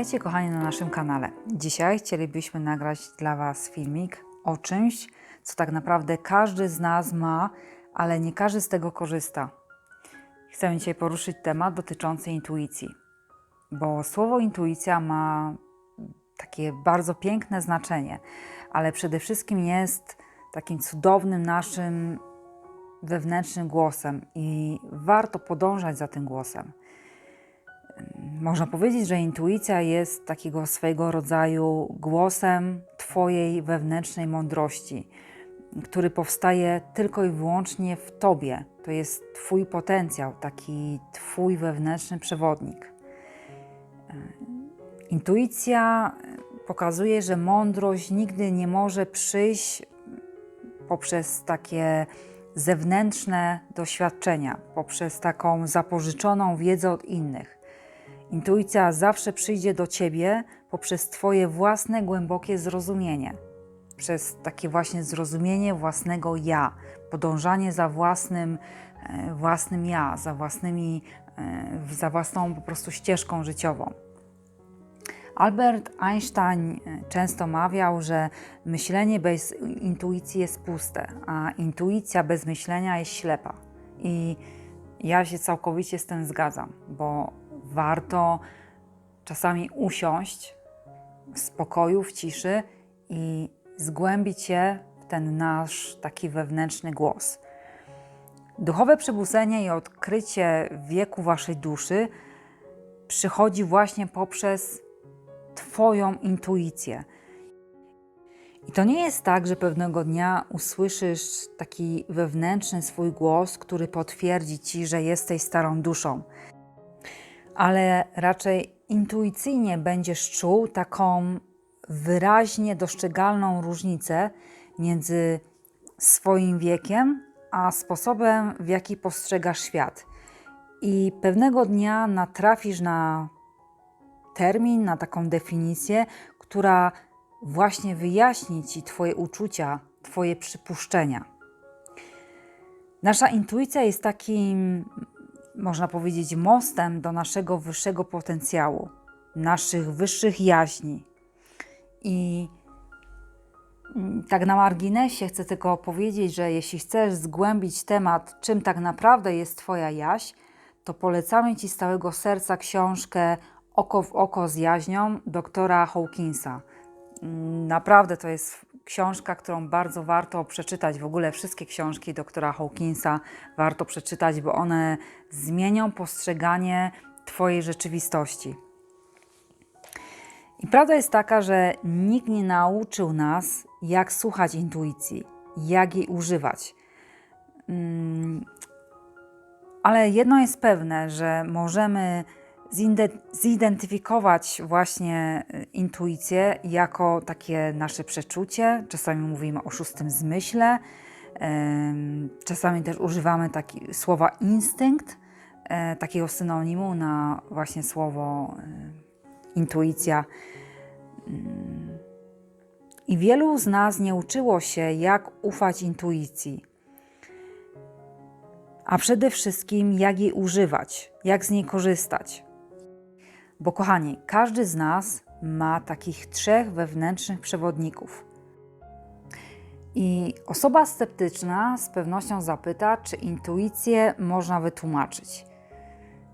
Witajcie kochani na naszym kanale. Dzisiaj chcielibyśmy nagrać dla Was filmik o czymś, co tak naprawdę każdy z nas ma, ale nie każdy z tego korzysta. Chcę dzisiaj poruszyć temat dotyczący intuicji, bo słowo intuicja ma takie bardzo piękne znaczenie, ale przede wszystkim jest takim cudownym naszym wewnętrznym głosem i warto podążać za tym głosem. Można powiedzieć, że intuicja jest takiego swojego rodzaju głosem Twojej wewnętrznej mądrości, który powstaje tylko i wyłącznie w Tobie. To jest Twój potencjał, taki Twój wewnętrzny przewodnik. Intuicja pokazuje, że mądrość nigdy nie może przyjść poprzez takie zewnętrzne doświadczenia, poprzez taką zapożyczoną wiedzę od innych. Intuicja zawsze przyjdzie do ciebie poprzez Twoje własne głębokie zrozumienie, przez takie właśnie zrozumienie własnego ja, podążanie za własnym, e, własnym ja, za, własnymi, e, za własną po prostu ścieżką życiową. Albert Einstein e, często mawiał, że myślenie bez intuicji jest puste, a intuicja bez myślenia jest ślepa. I ja się całkowicie z tym zgadzam, bo warto czasami usiąść w spokoju, w ciszy i zgłębić się w ten nasz taki wewnętrzny głos. Duchowe przebudzenie i odkrycie wieku waszej duszy przychodzi właśnie poprzez Twoją intuicję. I to nie jest tak, że pewnego dnia usłyszysz taki wewnętrzny swój głos, który potwierdzi ci, że jesteś starą duszą ale raczej intuicyjnie będziesz czuł taką wyraźnie dostrzegalną różnicę między swoim wiekiem a sposobem, w jaki postrzegasz świat. I pewnego dnia natrafisz na termin, na taką definicję, która właśnie wyjaśni ci Twoje uczucia, Twoje przypuszczenia. Nasza intuicja jest takim można powiedzieć, mostem do naszego wyższego potencjału, naszych wyższych jaźni. I mm, tak na marginesie chcę tylko powiedzieć, że jeśli chcesz zgłębić temat, czym tak naprawdę jest Twoja jaźń, to polecamy Ci z całego serca książkę Oko w oko z jaźnią doktora Hawkinsa. Mm, naprawdę to jest książka, którą bardzo warto przeczytać. W ogóle wszystkie książki doktora Hawkinsa warto przeczytać, bo one zmienią postrzeganie Twojej rzeczywistości. I prawda jest taka, że nikt nie nauczył nas, jak słuchać intuicji, jak jej używać. Mm, ale jedno jest pewne, że możemy zidentyfikować właśnie y, intuicję jako takie nasze przeczucie. Czasami mówimy o szóstym zmyśle, czasami też używamy taki, słowa instynkt, e, takiego synonimu na właśnie słowo y, intuicja. I wielu z nas nie uczyło się, jak ufać intuicji a przede wszystkim jak jej używać, jak z niej korzystać. Bo kochani, każdy z nas ma takich trzech wewnętrznych przewodników. I osoba sceptyczna z pewnością zapyta, czy intuicję można wytłumaczyć.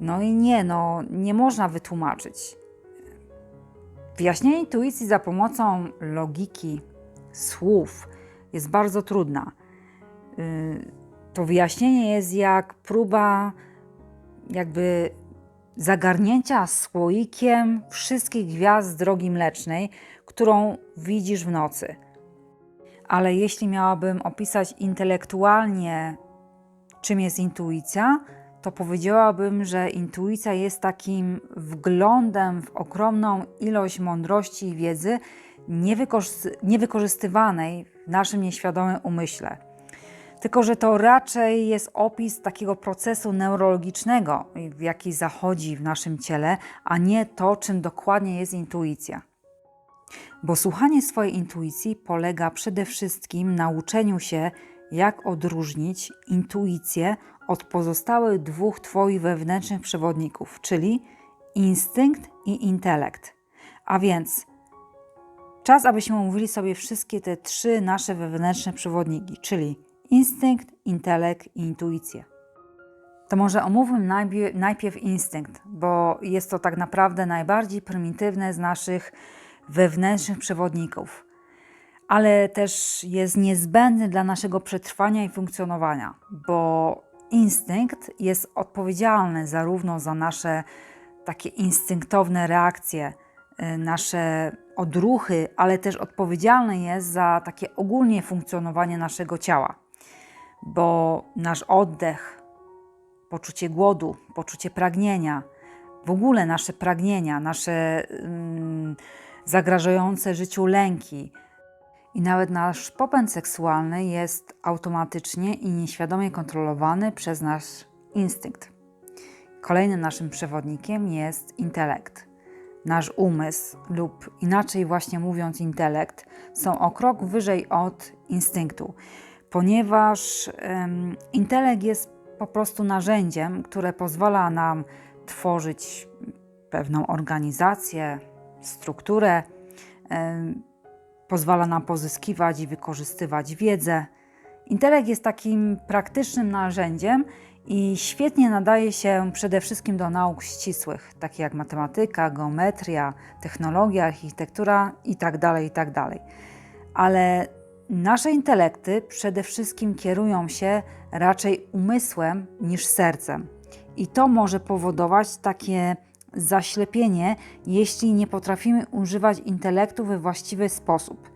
No i nie, no nie można wytłumaczyć. Wyjaśnienie intuicji za pomocą logiki słów jest bardzo trudna. Y, to wyjaśnienie jest jak próba jakby zagarnięcia słoikiem wszystkich gwiazd drogi mlecznej, którą widzisz w nocy. Ale jeśli miałabym opisać intelektualnie, czym jest intuicja, to powiedziałabym, że intuicja jest takim wglądem w ogromną ilość mądrości i wiedzy niewykorzystywanej w naszym nieświadomym umyśle. Tylko, że to raczej jest opis takiego procesu neurologicznego, jaki zachodzi w naszym ciele, a nie to, czym dokładnie jest intuicja. Bo słuchanie swojej intuicji polega przede wszystkim na uczeniu się, jak odróżnić intuicję od pozostałych dwóch Twoich wewnętrznych przewodników, czyli instynkt i intelekt. A więc czas, abyśmy omówili sobie wszystkie te trzy nasze wewnętrzne przewodniki, czyli instynkt, intelekt i intuicję. To może omówmy najpierw, instynkt, bo jest to tak naprawdę najbardziej prymitywne z naszych wewnętrznych przewodników, ale też jest niezbędny dla naszego przetrwania i funkcjonowania, bo instynkt jest odpowiedzialny zarówno za nasze takie instynktowne reakcje, y, nasze odruchy, ale też odpowiedzialny jest za takie ogólnie funkcjonowanie naszego ciała, bo nasz oddech, poczucie głodu, poczucie pragnienia, w ogóle nasze pragnienia, nasze mm, zagrażające życiu lęki i nawet nasz popęd seksualny jest automatycznie i nieświadomie kontrolowany przez nasz instynkt. Kolejnym naszym przewodnikiem jest intelekt. Nasz umysł, lub inaczej właśnie mówiąc, intelekt, są o krok wyżej od instynktu, ponieważ um, intelekt jest po prostu narzędziem, które pozwala nam tworzyć pewną organizację, strukturę, um, pozwala nam pozyskiwać i wykorzystywać wiedzę. Intelekt jest takim praktycznym narzędziem i świetnie nadaje się przede wszystkim do nauk ścisłych, takich jak matematyka, geometria, technologia, architektura itd. Tak itd. Tak Ale nasze intelekty przede wszystkim kierują się raczej umysłem niż sercem. I to może powodować takie zaślepienie, jeśli nie potrafimy używać intelektu we właściwy sposób.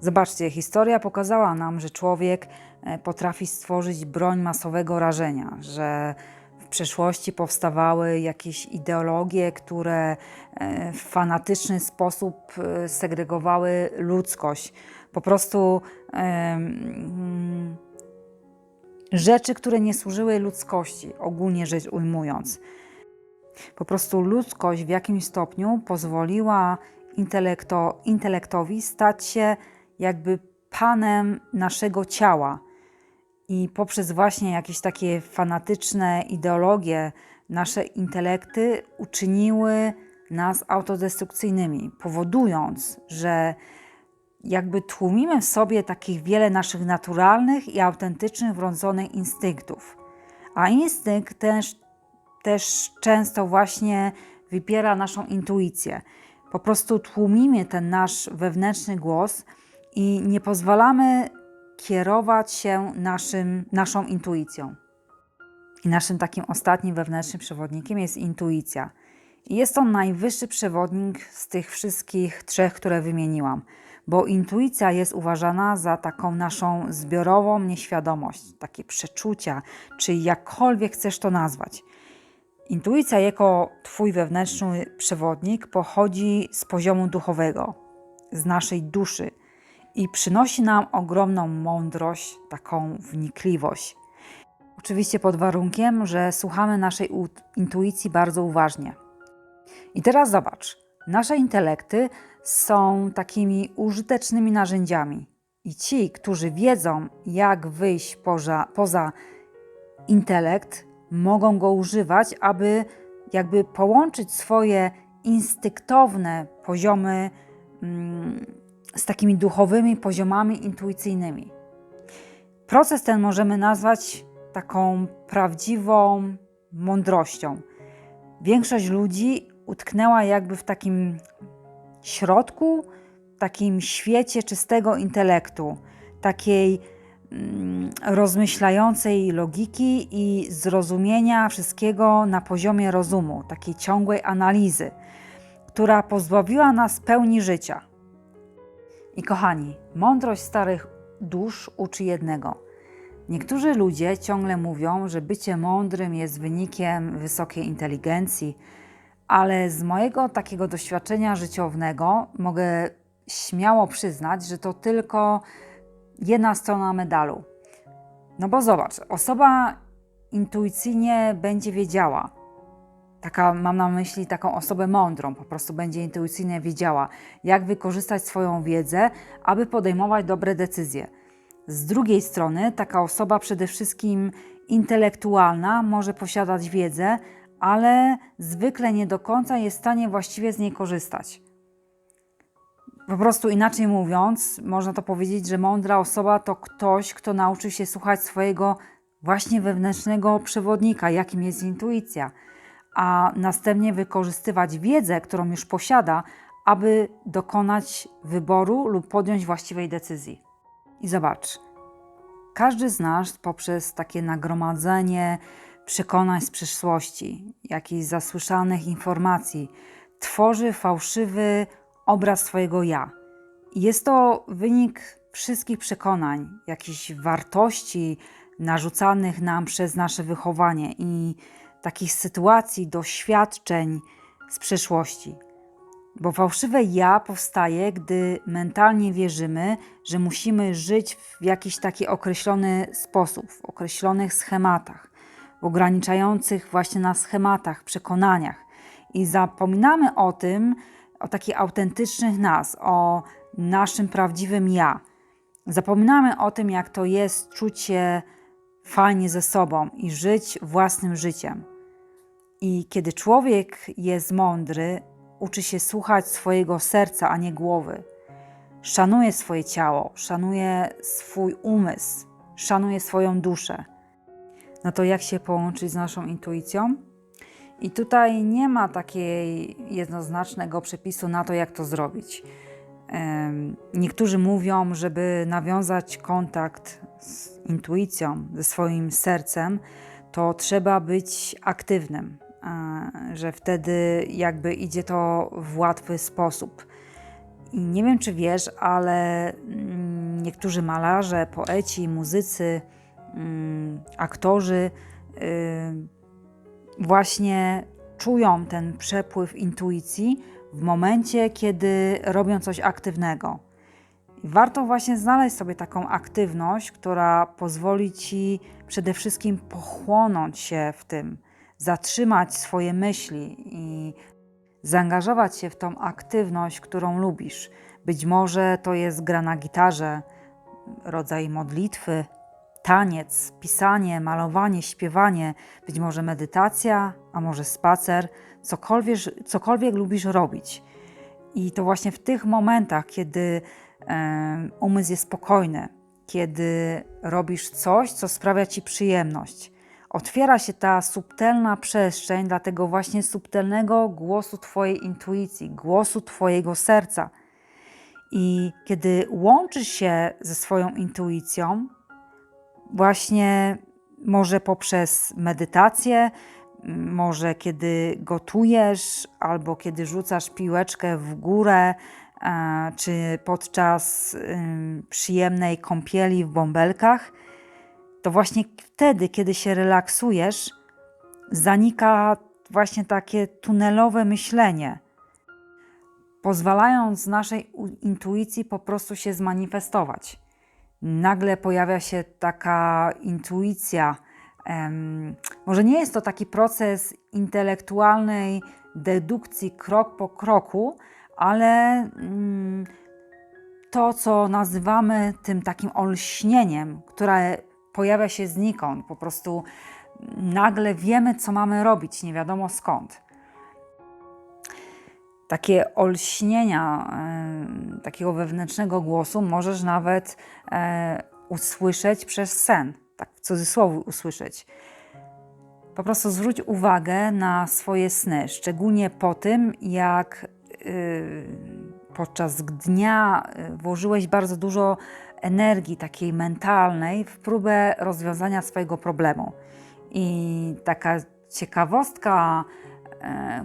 Zobaczcie, historia pokazała nam, że człowiek e, potrafi stworzyć broń masowego rażenia, że w przeszłości powstawały jakieś ideologie, które e, w fanatyczny sposób e, segregowały ludzkość. Po prostu rzeczy, które nie służyły ludzkości, ogólnie rzecz ujmując. Po prostu ludzkość w jakimś stopniu pozwoliła intelekto, intelektowi stać się jakby panem naszego ciała. I poprzez właśnie jakieś takie fanatyczne ideologie, nasze intelekty uczyniły nas autodestrukcyjnymi, powodując, że jakby tłumimy w sobie takich wiele naszych naturalnych i autentycznych wrodzonych instynktów. A instynkt też, też często właśnie wypiera naszą intuicję. Po prostu tłumimy ten nasz wewnętrzny głos i nie pozwalamy kierować się naszym, naszą intuicją. I naszym takim ostatnim wewnętrznym przewodnikiem jest intuicja. I jest to najwyższy przewodnik z tych wszystkich trzech, które wymieniłam, bo intuicja jest uważana za taką naszą zbiorową nieświadomość, takie przeczucia, czy jakkolwiek chcesz to nazwać. Intuicja jako Twój wewnętrzny przewodnik pochodzi z poziomu duchowego, z naszej duszy i przynosi nam ogromną mądrość, taką wnikliwość. Oczywiście pod warunkiem, że słuchamy naszej intuicji bardzo uważnie. I teraz zobacz, nasze intelekty są takimi użytecznymi narzędziami. I ci, którzy wiedzą, jak wyjść poza, poza intelekt, mogą go używać, aby jakby połączyć swoje instynktowne poziomy mm, z takimi duchowymi poziomami intuicyjnymi. Proces ten możemy nazwać taką prawdziwą mądrością. Większość ludzi utknęła jakby w takim środku, takim świecie czystego intelektu, takiej mm, rozmyślającej logiki i zrozumienia wszystkiego na poziomie rozumu, takiej ciągłej analizy, która pozbawiła nas pełni życia. I kochani, mądrość starych dusz uczy jednego. Niektórzy ludzie ciągle mówią, że bycie mądrym jest wynikiem wysokiej inteligencji, ale z mojego takiego doświadczenia życiowego mogę śmiało przyznać, że to tylko jedna strona medalu. No bo zobacz, osoba intuicyjnie będzie wiedziała, taka mam na myśli taką osobę mądrą, po prostu będzie intuicyjnie wiedziała, jak wykorzystać swoją wiedzę, aby podejmować dobre decyzje. Z drugiej strony, taka osoba przede wszystkim intelektualna może posiadać wiedzę, ale zwykle nie do końca jest w stanie właściwie z niej korzystać. Po prostu inaczej mówiąc, można to powiedzieć, że mądra osoba to ktoś, kto nauczył się słuchać swojego właśnie wewnętrznego przewodnika, jakim jest intuicja, a następnie wykorzystywać wiedzę, którą już posiada, aby dokonać wyboru lub podjąć właściwej decyzji. I zobacz, każdy z nas poprzez takie nagromadzenie przekonań z przeszłości, jakichś zasłyszanych informacji, tworzy fałszywy obraz swojego ja. Jest to wynik wszystkich przekonań, jakichś wartości narzucanych nam przez nasze wychowanie i takich sytuacji, doświadczeń z przeszłości. Bo fałszywe ja powstaje, gdy mentalnie wierzymy, że musimy żyć w jakiś taki określony sposób, w określonych schematach, ograniczających właśnie nas schematach, przekonaniach. I zapominamy o tym, o takich autentycznych nas, o naszym prawdziwym ja. Zapominamy o tym, jak to jest czuć się fajnie ze sobą i żyć własnym życiem. I kiedy człowiek jest mądry, uczy się słuchać swojego serca, a nie głowy. Szanuje swoje ciało, szanuje swój umysł, szanuje swoją duszę. No to jak się połączyć z naszą intuicją? I tutaj nie ma takiej jednoznacznego przepisu na to, jak to zrobić. Niektórzy mówią, żeby nawiązać kontakt z intuicją, ze swoim sercem, to trzeba być aktywnym, że wtedy jakby idzie to w łatwy sposób. I nie wiem, czy wiesz, ale mm, niektórzy malarze, poeci, muzycy, aktorzy y, właśnie czują ten przepływ intuicji w momencie, kiedy robią coś aktywnego. Warto właśnie znaleźć sobie taką aktywność, która pozwoli ci przede wszystkim pochłonąć się w tym, zatrzymać swoje myśli i zaangażować się w tą aktywność, którą lubisz. Być może to jest gra na gitarze, rodzaj modlitwy, taniec, pisanie, malowanie, śpiewanie, być może medytacja, a może spacer, cokolwiek, cokolwiek lubisz robić. I to właśnie w tych momentach, kiedy umysł jest spokojny, kiedy robisz coś, co sprawia ci przyjemność, otwiera się ta subtelna przestrzeń dla tego właśnie subtelnego głosu Twojej intuicji, głosu Twojego serca. I kiedy łączysz się ze swoją intuicją, właśnie może poprzez medytację, może kiedy gotujesz, albo kiedy rzucasz piłeczkę w górę, czy podczas przyjemnej kąpieli w bąbelkach, to właśnie wtedy, kiedy się relaksujesz, zanika właśnie takie tunelowe myślenie, pozwalając naszej intuicji po prostu się zmanifestować nagle pojawia się taka intuicja. może nie jest to taki proces intelektualnej dedukcji krok po kroku, ale mm, to, co nazywamy tym takim olśnieniem, które pojawia się znikąd, po prostu nagle wiemy, co mamy robić, nie wiadomo skąd takie olśnienia takiego wewnętrznego głosu możesz nawet e, usłyszeć przez sen, tak w cudzysłowie usłyszeć. Po prostu zwróć uwagę na swoje sny, szczególnie po tym, jak y, podczas dnia y, włożyłeś bardzo dużo energii takiej mentalnej w próbę rozwiązania swojego problemu. I taka ciekawostka,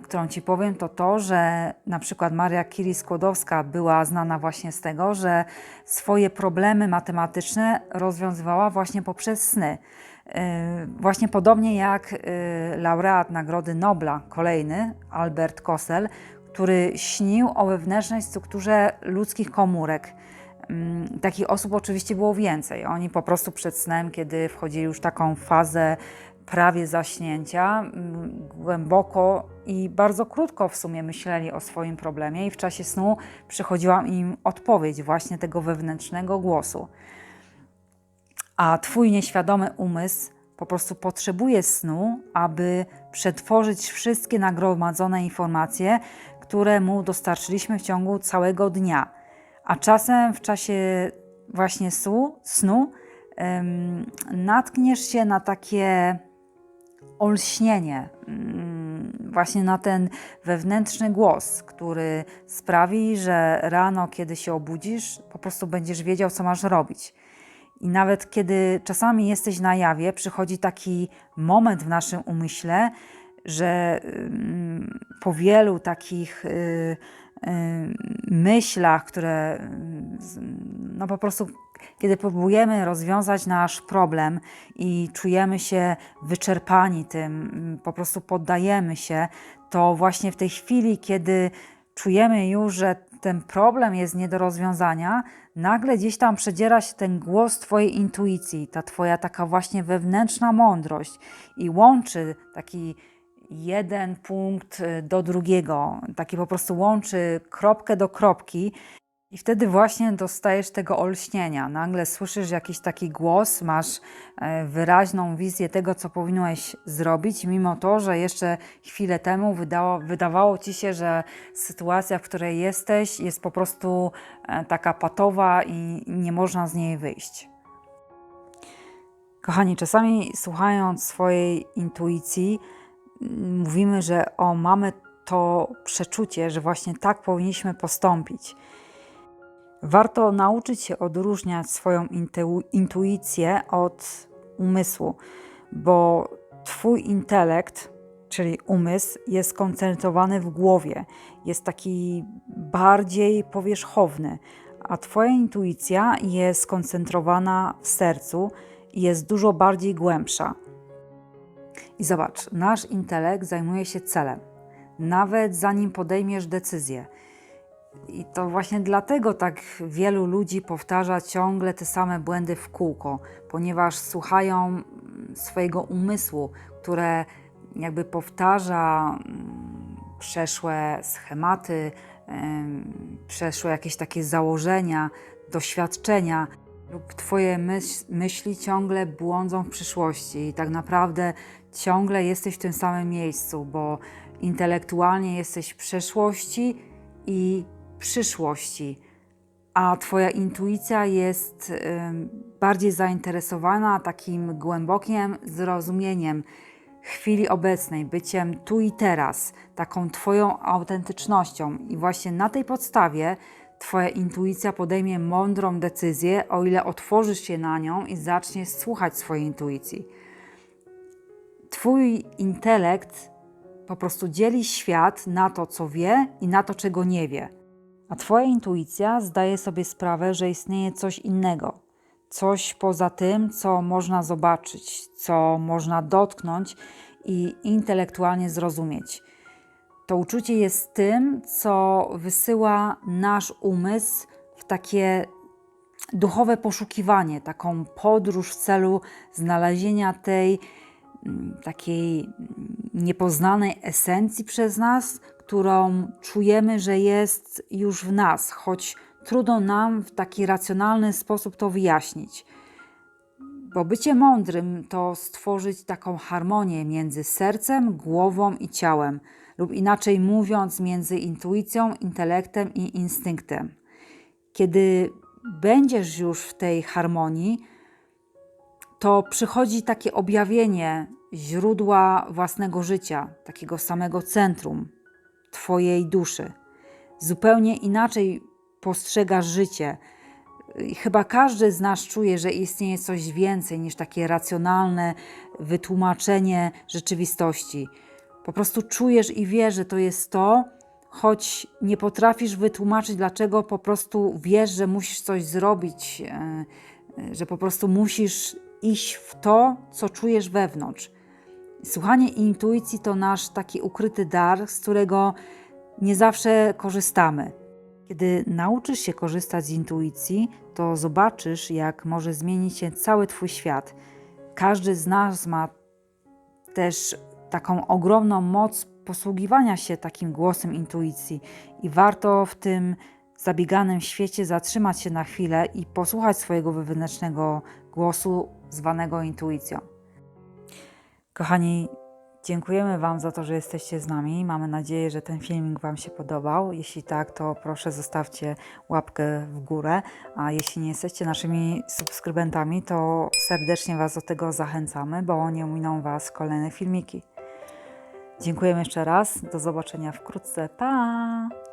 którą Ci powiem, to to, że na przykład Maria Curie-Skłodowska była znana właśnie z tego, że swoje problemy matematyczne rozwiązywała właśnie poprzez sny. E, Właśnie podobnie jak e, laureat Nagrody Nobla, kolejny, Albert Kossel, który śnił o wewnętrznej strukturze ludzkich komórek. Mm, Takich osób oczywiście było więcej. Oni po prostu przed snem, kiedy wchodzili już w taką fazę prawie zaśnięcia, głęboko i bardzo krótko w sumie myśleli o swoim problemie, i w czasie snu przychodziła im odpowiedź właśnie tego wewnętrznego głosu. A Twój nieświadomy umysł po prostu potrzebuje snu, aby przetworzyć wszystkie nagromadzone informacje, które mu dostarczyliśmy w ciągu całego dnia. A czasem w czasie właśnie snu, snu natkniesz się na takie olśnienie, mm, właśnie na ten wewnętrzny głos, który sprawi, że rano, kiedy się obudzisz, po prostu będziesz wiedział, co masz robić. I nawet kiedy czasami jesteś na jawie, przychodzi taki moment w naszym umyśle, że ym, po wielu takich y, myślach, które z- no po prostu kiedy próbujemy rozwiązać nasz problem i czujemy się wyczerpani tym, ym, po prostu poddajemy się, to właśnie w tej chwili, kiedy czujemy już, że ten problem jest nie do rozwiązania, nagle gdzieś tam przedziera się ten głos Twojej intuicji, ta Twoja taka właśnie wewnętrzna mądrość i łączy taki jeden punkt y, do drugiego, taki po prostu łączy kropkę do kropki. I wtedy właśnie dostajesz tego olśnienia. Nagle słyszysz jakiś taki głos, masz e, wyraźną wizję tego, co powinieneś zrobić, mimo to, że jeszcze chwilę temu wydało, wydawało ci się, że sytuacja, w której jesteś, jest po prostu e, taka patowa i nie można z niej wyjść. Kochani, czasami słuchając swojej intuicji, mówimy, że o, mamy to przeczucie, że właśnie tak powinniśmy postąpić. Warto nauczyć się odróżniać swoją intu- intuicję od umysłu, bo Twój intelekt, czyli umysł, jest skoncentrowany w głowie, jest taki bardziej powierzchowny, a Twoja intuicja jest skoncentrowana w sercu i jest dużo bardziej głębsza. I zobacz, nasz intelekt zajmuje się celem, nawet zanim podejmiesz decyzję. I to właśnie dlatego tak wielu ludzi powtarza ciągle te same błędy w kółko, ponieważ słuchają mm, swojego umysłu, które jakby powtarza mm, przeszłe schematy, em, przeszłe jakieś takie założenia, doświadczenia, lub Twoje myśl, myśli ciągle błądzą w przyszłości i tak naprawdę ciągle jesteś w tym samym miejscu, bo intelektualnie jesteś w przeszłości i przyszłości, a Twoja intuicja jest bardziej zainteresowana takim głębokim zrozumieniem chwili obecnej, byciem tu i teraz, taką Twoją autentycznością. I właśnie na tej podstawie Twoja intuicja podejmie mądrą decyzję, o ile otworzysz się na nią i zaczniesz słuchać swojej intuicji. Twój intelekt po prostu dzieli świat na to, co wie i na to, czego nie wie. A Twoja intuicja zdaje sobie sprawę, że istnieje coś innego, coś poza tym, co można zobaczyć, co można dotknąć i intelektualnie zrozumieć. To uczucie jest tym, co wysyła nasz umysł w takie duchowe poszukiwanie, taką podróż w celu znalezienia tej takiej mm, niepoznanej esencji przez nas, którą czujemy, że jest już w nas, choć trudno nam w taki racjonalny sposób to wyjaśnić. Bo bycie mądrym to stworzyć taką harmonię między sercem, głową i ciałem, lub inaczej mówiąc, między intuicją, intelektem i instynktem. Kiedy będziesz już w tej harmonii, to przychodzi takie objawienie źródła własnego życia, takiego samego centrum Twojej duszy. Zupełnie inaczej postrzegasz życie. Chyba każdy z nas czuje, że istnieje coś więcej niż takie racjonalne wytłumaczenie rzeczywistości. Po prostu czujesz i wiesz, że to jest to, choć nie potrafisz wytłumaczyć, dlaczego po prostu wiesz, że musisz coś zrobić, e, e, że po prostu musisz iść w to, co czujesz wewnątrz. Słuchanie intuicji to nasz taki ukryty dar, z którego nie zawsze korzystamy. Kiedy nauczysz się korzystać z intuicji, to zobaczysz, jak może zmienić się cały Twój świat. Każdy z nas ma też taką ogromną moc posługiwania się takim głosem intuicji i warto w tym zabieganym świecie zatrzymać się na chwilę i posłuchać swojego wewnętrznego głosu zwanego intuicją. Kochani, Dziękujemy Wam za to, że jesteście z nami. Mamy nadzieję, że ten filmik Wam się podobał. Jeśli tak, to proszę zostawcie łapkę w górę. A jeśli nie jesteście naszymi subskrybentami, to serdecznie Was do tego zachęcamy, bo nie ominą Was kolejne filmiki. Dziękujemy jeszcze raz. Do zobaczenia wkrótce. Pa!